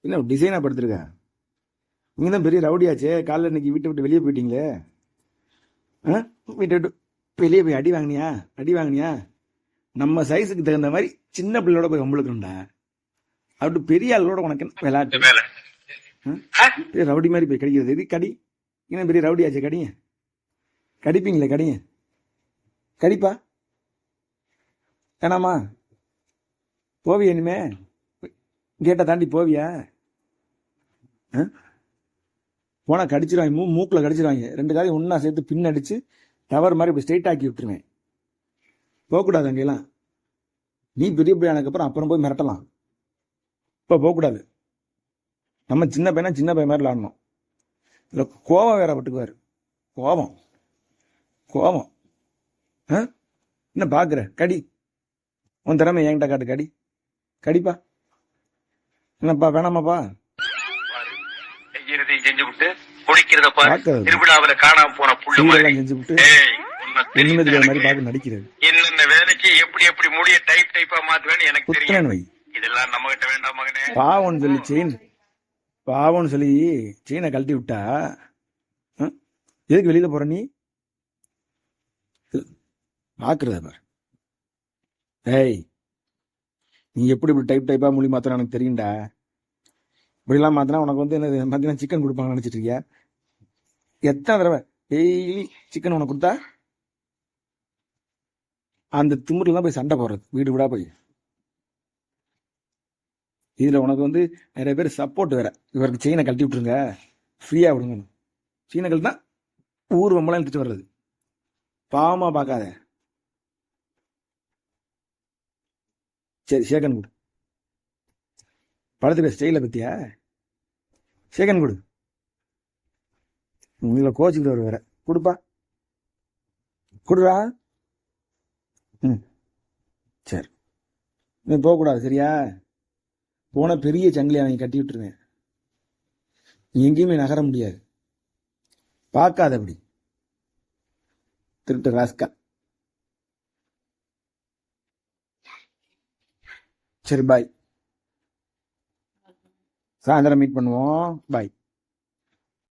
என்ன டிசைனாக படுத்துருக்க? நீங்கள் தான் பெரிய ரவுடியாச்சே. காலைல இன்னைக்கு வீட்டை விட்டு வெளியே போயிட்டீங்களே? ஆ? வீட்டை விட்டு வெளியே போய் அடி வாங்கினியா? அடி வாங்கினியா? நம்ம சைஸுக்கு தகுந்த மாதிரி சின்ன பிள்ளையோட போய் வம்பளுக்கணும்டா அப்படி பெரிய ஆளோட உனக்கு விளையாட்டு? ரவுடி மாதிரி போய் கடிக்கிறது. எது கடி? என்ன பெரிய ரவுடியாச்சே கடிங்க. கடிப்பீங்களே கடிங்க. கடிப்பா. வேணாமா? போவியா இனிமே? கேட்டை தாண்டி போவியா? ஆ? கடிச்சிருவாங்க மூ மூக்கில் கடிச்சிருவாங்க. ரெண்டு காலையும் ஒன்றா சேர்த்து பின் அடிச்சு டவர் மாதிரி இப்படி ஸ்ட்ரைட் ஆக்கி விட்டுருவேன். போகக்கூடாது அங்கெல்லாம் நீ பெரிய போய் ஆனதுக்கப்புறம் அப்புறம் போய் மிரட்டலாம். இப்போ போகக்கூடாது. நம்ம சின்ன பையனா சின்ன பையன் மாதிரி விளாடணும். இல்லை கோபம் வேற பட்டுக்குவார். கோபம் கோபம் ஆ? என்ன பார்க்குற கடி. உன் திறமை என்கிட்ட காட்டு கடி. கடிப்பா. என்னப்பா வேணாமாப்பா. செஞ்சு விட்டு குடிக்கிறத பாரு. திருவிழாவுல காணாம போன புள்ளு செஞ்சு விட்டு ஒண்ணுமே தெரியாத. மாதிரி பார்க்க நடிக்கிறது. என்னென்ன வேலைக்கு எப்படி எப்படி முடிய டைப் டைப்பா மாத்துவேன்னு எனக்கு தெரியும் இதெல்லாம் நம்ம கிட்ட வேண்டாம் மகனே. பாவம்னு சொல்லி செயின் பாவம்னு சொல்லி செயினை கழட்டி விட்டா? எதுக்கு வெளியில போற நீ? பாக்குறத பாரு. ஏய் நீ எப்படி இப்படி டைப் டைப்பா மொழி மாத்திரம் எனக்கு தெரியும்டா. இப்படிலாம் மாத்தினா உனக்கு வந்து என்ன மாத்தினா சிக்கன் கொடுப்பாங்கன்னு நினச்சிட்டு இருக்கியா? எத்தனை தடவை? டெய்லி சிக்கன் உனக்கு கொடுத்தா? அந்த திமுறில் தான் போய் சண்டை போடுறது வீடு வீடாக போய். இதில் உனக்கு வந்து நிறைய பேர் சப்போர்ட் வேற. இவருக்கு செயினை கழட்டி விட்டுருங்க. ஃப்ரீயா விடுங்க செயினை கழட்டினா ஊர் வம்பலாம் எடுத்துட்டு வர்றது. பாவமாக பார்க்காத. சரி சேகன் கொடு. படத்துக்கு ஸ்டைல பத்தியா? சேகன் கொடு. உங்களை கோச்சுக்கிட்டு வேற கொடுப்பா. கொடுறா. ம். சரி. நீ போகக்கூடாது சரியா? போன பெரிய சங்கிலியை அவன் கட்டி விட்டுருவேன். நீ எங்கேயுமே நகர முடியாது. பார்க்காத அப்படி திருட்டு ராஸ்கா. சரி பாய் சாயந்தரம் மீட் பண்ணுவோம். பாய்